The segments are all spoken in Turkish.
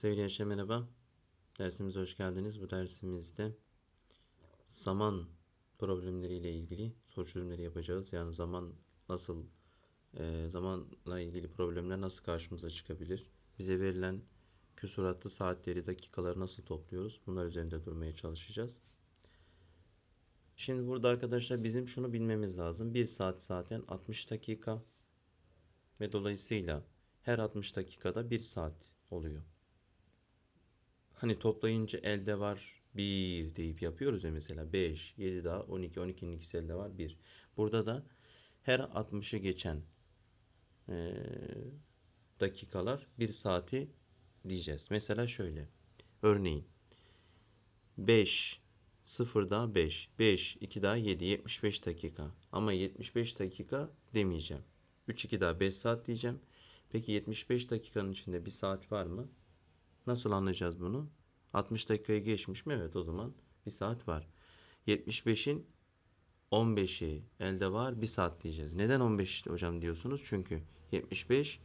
Sevgili gençler merhaba. Dersimize hoş geldiniz. Bu dersimizde zaman problemleriyle ilgili soru çözümleri yapacağız. Yani zaman nasıl e, zamanla ilgili problemler nasıl karşımıza çıkabilir? Bize verilen küsuratlı saatleri, dakikaları nasıl topluyoruz? Bunlar üzerinde durmaya çalışacağız. Şimdi burada arkadaşlar bizim şunu bilmemiz lazım. 1 saat zaten 60 dakika ve dolayısıyla her 60 dakikada 1 saat oluyor. Hani toplayınca elde var 1 deyip yapıyoruz ya mesela 5, 7 daha 12, 12'nin ikisi elde var 1. Burada da her 60'ı geçen eee, dakikalar 1 saati diyeceğiz. Mesela şöyle. Örneğin 5 0 daha 5, 5 2 daha 7, 75 dakika. Ama 75 dakika demeyeceğim. 3 2 daha 5 saat diyeceğim. Peki 75 dakikanın içinde bir saat var mı? Nasıl anlayacağız bunu? 60 dakikayı geçmiş mi? Evet o zaman bir saat var. 75'in 15'i elde var. Bir saat diyeceğiz. Neden 15 hocam diyorsunuz? Çünkü 75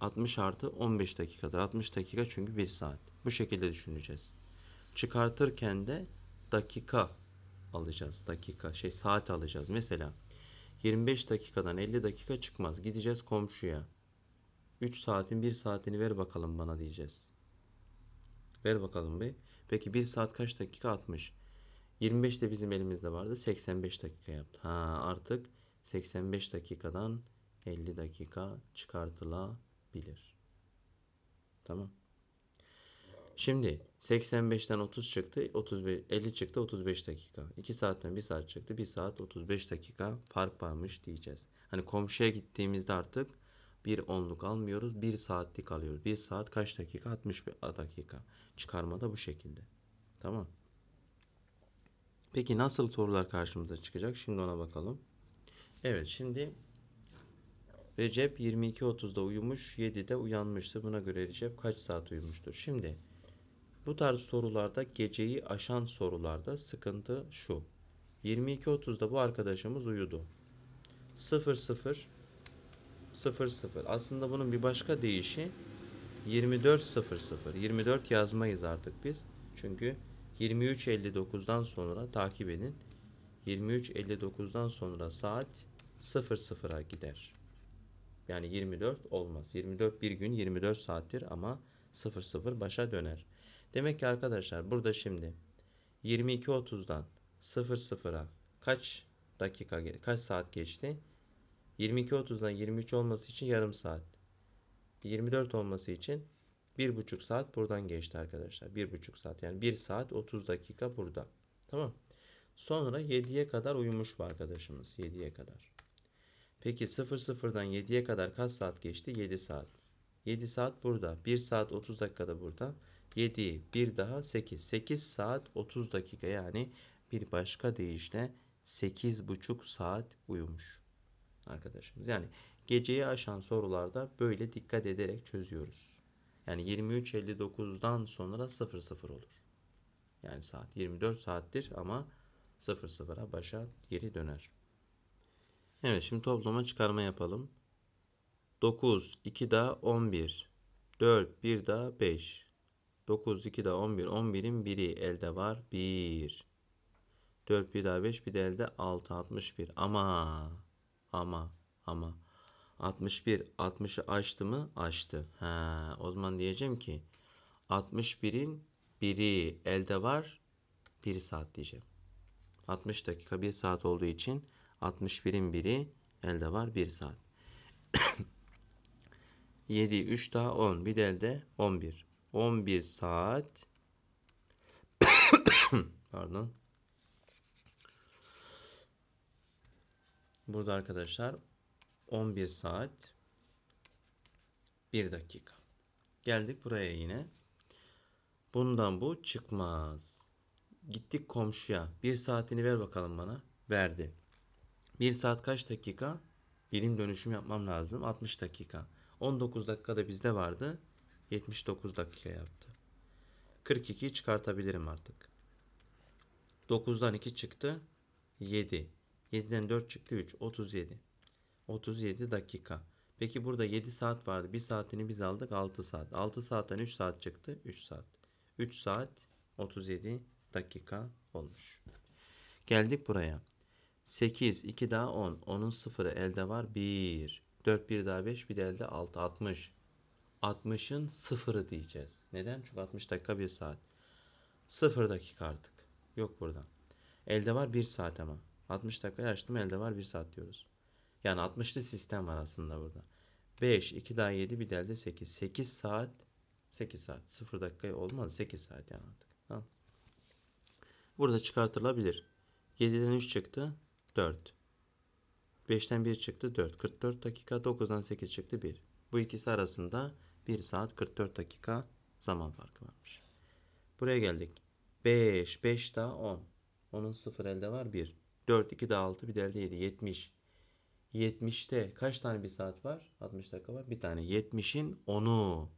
60 artı 15 dakikadır. 60 dakika çünkü bir saat. Bu şekilde düşüneceğiz. Çıkartırken de dakika alacağız. Dakika şey saat alacağız. Mesela 25 dakikadan 50 dakika çıkmaz. Gideceğiz komşuya. 3 saatin 1 saatini ver bakalım bana diyeceğiz. Ver bakalım bir. Peki 1 saat kaç dakika? 60. 25 de bizim elimizde vardı. 85 dakika yaptı. Ha artık 85 dakikadan 50 dakika çıkartılabilir. Tamam. Şimdi 85'ten 30 çıktı. 35, 50 çıktı 35 dakika. 2 saatten 1 saat çıktı. 1 saat 35 dakika fark varmış diyeceğiz. Hani komşuya gittiğimizde artık bir onluk almıyoruz. 1 saatlik alıyoruz. 1 saat kaç dakika? 60 dakika. Çıkarma da bu şekilde. Tamam. Peki nasıl sorular karşımıza çıkacak? Şimdi ona bakalım. Evet şimdi Recep 22.30'da uyumuş, 7'de uyanmıştı. Buna göre Recep kaç saat uyumuştur? Şimdi bu tarz sorularda geceyi aşan sorularda sıkıntı şu. 22.30'da bu arkadaşımız uyudu. 00 00 aslında bunun bir başka deyişi 24.00 24 yazmayız artık biz. Çünkü 23.59'dan sonra takip edin. 23.59'dan sonra saat 00'a gider. Yani 24 olmaz. 24 bir gün 24 saattir ama 00 başa döner. Demek ki arkadaşlar burada şimdi 22.30'dan 00'a kaç dakika kaç saat geçti? 22.30'dan 23 olması için yarım saat. 24 olması için bir buçuk saat buradan geçti arkadaşlar. Bir buçuk saat yani 1 saat 30 dakika burada. Tamam. Sonra 7'ye kadar uyumuş bu arkadaşımız. 7'ye kadar. Peki 00'dan 7'ye kadar kaç saat geçti? 7 saat. 7 saat burada. 1 saat 30 dakikada burada. 7 bir daha 8. 8 saat 30 dakika yani bir başka deyişle 8,5 saat uyumuş arkadaşımız. Yani geceyi aşan sorularda böyle dikkat ederek çözüyoruz. Yani 23.59'dan sonra 00 olur. Yani saat 24 saattir ama 00'a başa geri döner. Evet şimdi toplama çıkarma yapalım. 9, 2 daha 11, 4, 1 daha 5, 9, 2 daha 11, 11'in biri elde var 1, 4, 1 daha 5, bir de elde 6, 61 ama ama ama 61 60'ı aştı mı? Aştı. Ha, o zaman diyeceğim ki 61'in biri elde var 1 saat diyeceğim. 60 dakika 1 saat olduğu için 61'in biri elde var 1 saat. 7 3 daha 10 bir de elde 11. 11 saat pardon. Burada arkadaşlar 11 saat 1 dakika. Geldik buraya yine. Bundan bu çıkmaz. Gittik komşuya. Bir saatini ver bakalım bana. Verdi. Bir saat kaç dakika? Birim dönüşüm yapmam lazım. 60 dakika. 19 dakikada bizde vardı. 79 dakika yaptı. 42'yi çıkartabilirim artık. 9'dan 2 çıktı. 7. 7'den 4 çıktı 3. 37. 37 dakika. Peki burada 7 saat vardı. 1 saatini biz aldık 6 saat. 6 saatten 3 saat çıktı. 3 saat. 3 saat 37 dakika olmuş. Geldik buraya. 8, 2 daha 10. 10'un sıfırı elde var 1. 4, 1 daha 5, bir de elde 6. 60. 60'ın sıfırı diyeceğiz. Neden? Çünkü 60 dakika 1 saat. 0 dakika artık. Yok burada. Elde var 1 saat ama. 60 dakika açtım elde var 1 saat diyoruz. Yani 60'lı sistem var aslında burada. 5, 2 daha 7, bir de elde 8. 8 saat 8 saat. 0 dakika olmaz. 8 saat yani artık. Tamam. Burada çıkartılabilir. 7'den 3 çıktı. 4. 5'ten 1 çıktı. 4. 44 dakika. 9'dan 8 çıktı. 1. Bu ikisi arasında 1 saat 44 dakika zaman farkı varmış. Buraya geldik. 5. 5 daha 10. Onun 0 elde var. 1. 4. 2 daha 6. Bir de elde 7. 70. 70'te kaç tane bir saat var? 60 dakika var. Bir tane. 70'in 10'u.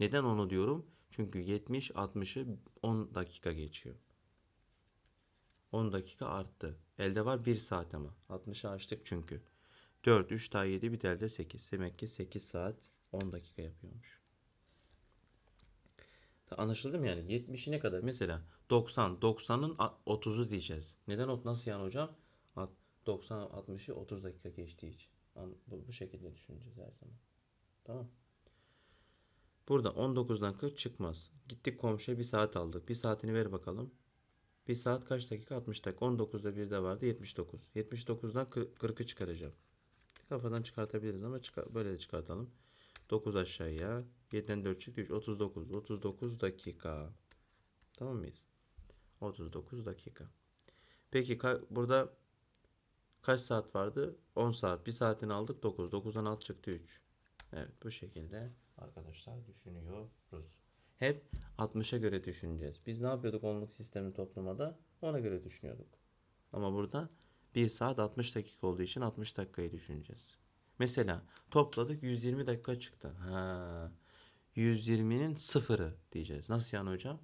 Neden onu diyorum? Çünkü 70 60'ı 10 dakika geçiyor. 10 dakika arttı. Elde var 1 saat ama. 60'ı açtık çünkü. 4, 3 daha 7 bir de elde 8. Demek ki 8 saat 10 dakika yapıyormuş. Anlaşıldı mı yani? 70'i ne kadar? Mesela 90. 90'ın 30'u diyeceğiz. Neden o nasıl yani hocam? 90 60'ı 30 dakika geçtiği için. Bu, bu şekilde düşüneceğiz her zaman. Tamam. Burada 19'dan 40 çıkmaz. Gittik komşuya bir saat aldık. Bir saatini ver bakalım. Bir saat kaç dakika? 60 dakika. 19'da bir de vardı 79. 79'dan 40'ı çıkaracağım. Kafadan çıkartabiliriz ama çıkar, böyle de çıkartalım. 9 aşağıya. 7'den 4 çıktı 3. 39. 39 dakika. Tamam mıyız? 39 dakika. Peki burada kaç saat vardı? 10 saat. Bir saatini aldık 9. 9'dan 6 çıktı 3. Evet bu şekilde arkadaşlar düşünüyoruz. Hep 60'a göre düşüneceğiz. Biz ne yapıyorduk onluk sistemi toplamada? Ona göre düşünüyorduk. Ama burada 1 saat 60 dakika olduğu için 60 dakikayı düşüneceğiz. Mesela topladık 120 dakika çıktı. Ha. 120'nin sıfırı diyeceğiz. Nasıl yani hocam?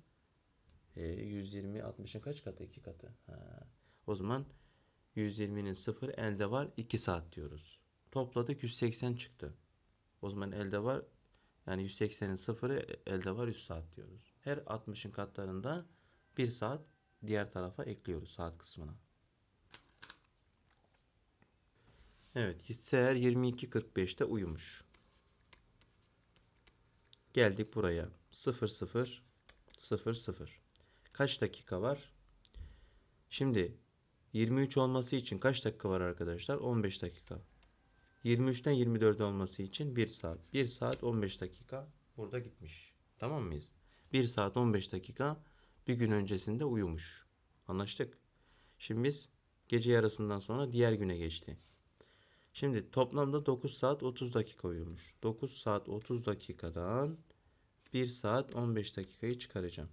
E, 120 60'ın kaç katı? 2 katı. Ha. O zaman 120'nin sıfır elde var 2 saat diyoruz. Topladık 180 çıktı. O zaman elde var yani 180'in sıfırı elde var 3 saat diyoruz. Her 60'ın katlarında 1 saat diğer tarafa ekliyoruz saat kısmına. Evet, Seher 22.45'te uyumuş. Geldik buraya. 0 0 0 0. Kaç dakika var? Şimdi 23 olması için kaç dakika var arkadaşlar? 15 dakika. 23'ten 24 olması için 1 saat. 1 saat 15 dakika burada gitmiş. Tamam mıyız? 1 saat 15 dakika bir gün öncesinde uyumuş. Anlaştık. Şimdi biz gece yarısından sonra diğer güne geçti. Şimdi toplamda 9 saat 30 dakika uyumuş. 9 saat 30 dakikadan 1 saat 15 dakikayı çıkaracağım.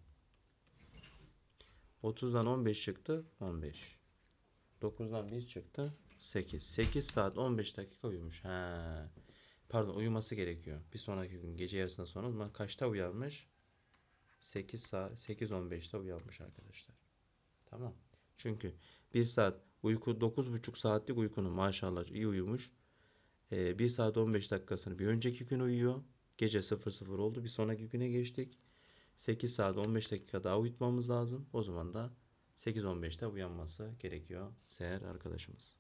30'dan 15 çıktı 15. 9'dan 1 çıktı 8. 8 saat 15 dakika uyumuş. Ha. Pardon uyuması gerekiyor. Bir sonraki gün gece yarısından sonra kaçta uyanmış? 8 saat 8 15'te uyanmış arkadaşlar. Tamam. Çünkü 1 saat uyku 9,5 saatlik uykunu maşallah iyi uyumuş. Ee, 1 saat 15 dakikasını bir önceki gün uyuyor. Gece 00 oldu. Bir sonraki güne geçtik. 8 saat 15 dakika daha uyutmamız lazım. O zaman da 8-15'te uyanması gerekiyor Seher arkadaşımız.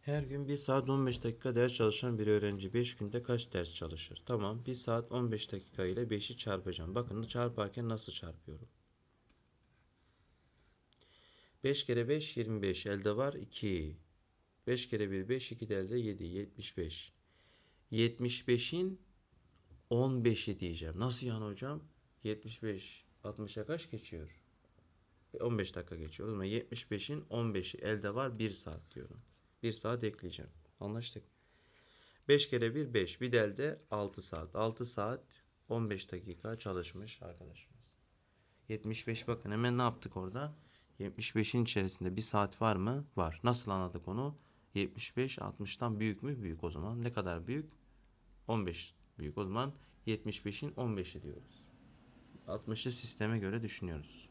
Her gün 1 saat 15 dakika ders çalışan bir öğrenci 5 günde kaç ders çalışır? Tamam 1 saat 15 dakika ile 5'i çarpacağım. Bakın çarparken nasıl çarpıyorum? 5 kere 5 25 elde var 2. 5 kere 1 5 2 de elde 7 75. 75'in 15'i diyeceğim. Nasıl yani hocam? 75 60'a kaç geçiyor? 15 dakika geçiyor. O zaman 75'in 15'i elde var 1 saat diyorum. 1 saat ekleyeceğim. Anlaştık. 5 kere 1 5. Bir de elde 6 saat. 6 saat 15 dakika çalışmış arkadaşımız. 75 bakın hemen ne yaptık orada? 75'in içerisinde 1 saat var mı? Var. Nasıl anladık onu? 75 60'tan büyük mü? Büyük o zaman. Ne kadar büyük? 15 büyük. O zaman 75'in 15'i diyoruz. 60'lı sisteme göre düşünüyoruz.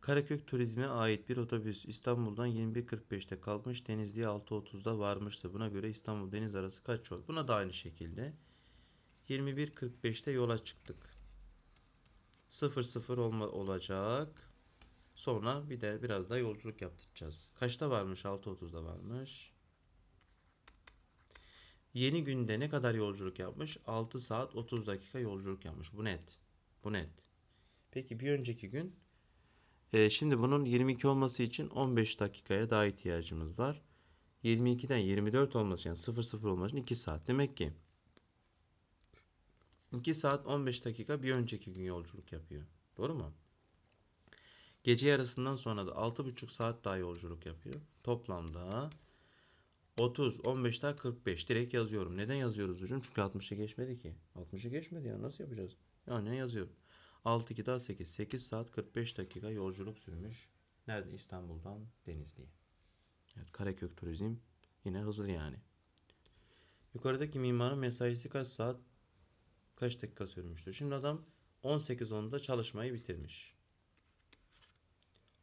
Karakök Turizm'e ait bir otobüs İstanbul'dan 21.45'te kalkmış Denizli'ye 6.30'da varmıştı. Buna göre İstanbul Deniz arası kaç yol? Buna da aynı şekilde 21.45'te yola çıktık. 00 olma, olacak. Sonra bir de biraz daha yolculuk yaptıracağız. Kaçta varmış? 6.30'da varmış. Yeni günde ne kadar yolculuk yapmış? 6 saat 30 dakika yolculuk yapmış. Bu net. Bu net. Peki bir önceki gün e, şimdi bunun 22 olması için 15 dakikaya daha ihtiyacımız var. 22'den 24 olması yani 00 olması için 2 saat. Demek ki 2 saat 15 dakika bir önceki gün yolculuk yapıyor. Doğru mu? Gece yarısından sonra da 6,5 saat daha yolculuk yapıyor. Toplamda 30, 15 daha 45. Direkt yazıyorum. Neden yazıyoruz hocam? Çünkü 60'ı geçmedi ki. 60'ı geçmedi ya. Nasıl yapacağız? Yani yazıyorum. 6, 2 daha 8. 8 saat 45 dakika yolculuk sürmüş. Nerede? İstanbul'dan Denizli'ye. Evet, Karakök Turizm yine hızlı yani. Yukarıdaki mimarın mesaisi kaç saat kaç dakika sürmüştür? Şimdi adam 18.10'da çalışmayı bitirmiş.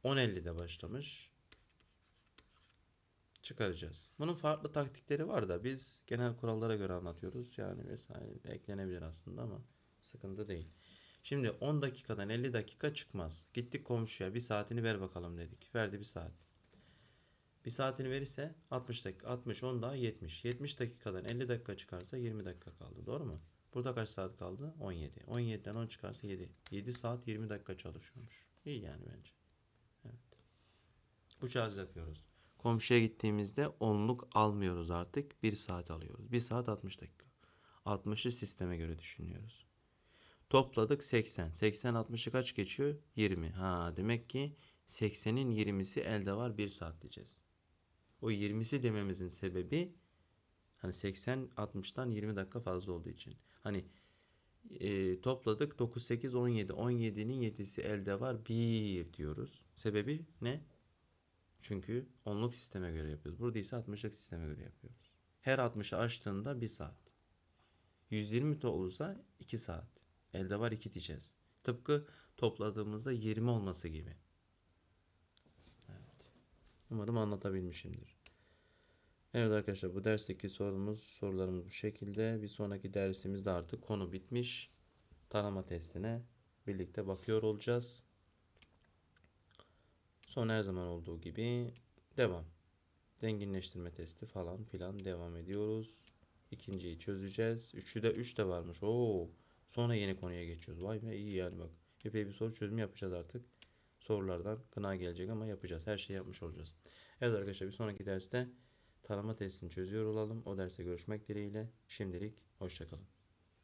10.50'de başlamış. Çıkaracağız. Bunun farklı taktikleri var da biz genel kurallara göre anlatıyoruz. Yani vesaire eklenebilir aslında ama sıkıntı değil. Şimdi 10 dakikadan 50 dakika çıkmaz. Gittik komşuya bir saatini ver bakalım dedik. Verdi bir saat. Bir saatini verirse 60 dakika 60 10 daha 70. 70 dakikadan 50 dakika çıkarsa 20 dakika kaldı. Doğru mu? Burada kaç saat kaldı? 17. 17'den 10 çıkarsa 7. 7 saat 20 dakika çalışıyormuş. İyi yani bence. Bu cihaz yapıyoruz. Komşuya gittiğimizde onluk almıyoruz artık. 1 saat alıyoruz. 1 saat 60 dakika. 60'ı sisteme göre düşünüyoruz. Topladık 80. 80 60'ı kaç geçiyor? 20. Ha demek ki 80'in 20'si elde var 1 saat diyeceğiz. O 20'si dememizin sebebi hani 80 60'tan 20 dakika fazla olduğu için. Hani e, topladık 9 8 17. 17'nin 7'si elde var 1 diyoruz. Sebebi ne? Çünkü onluk sisteme göre yapıyoruz. Burada ise 60'lık sisteme göre yapıyoruz. Her 60'ı aştığında 1 saat. 120 de olursa 2 saat. Elde var 2 diyeceğiz. Tıpkı topladığımızda 20 olması gibi. Evet. Umarım anlatabilmişimdir. Evet arkadaşlar bu dersteki sorumuz sorularımız bu şekilde. Bir sonraki dersimizde artık konu bitmiş. Tanıma testine birlikte bakıyor olacağız. Son her zaman olduğu gibi devam. Zenginleştirme testi falan filan devam ediyoruz. İkinciyi çözeceğiz. Üçü de üç de varmış. Oo. Sonra yeni konuya geçiyoruz. Vay be iyi yani bak. Epey bir soru çözümü yapacağız artık. Sorulardan kına gelecek ama yapacağız. Her şeyi yapmış olacağız. Evet arkadaşlar bir sonraki derste tanıma testini çözüyor olalım. O derste görüşmek dileğiyle. Şimdilik hoşçakalın.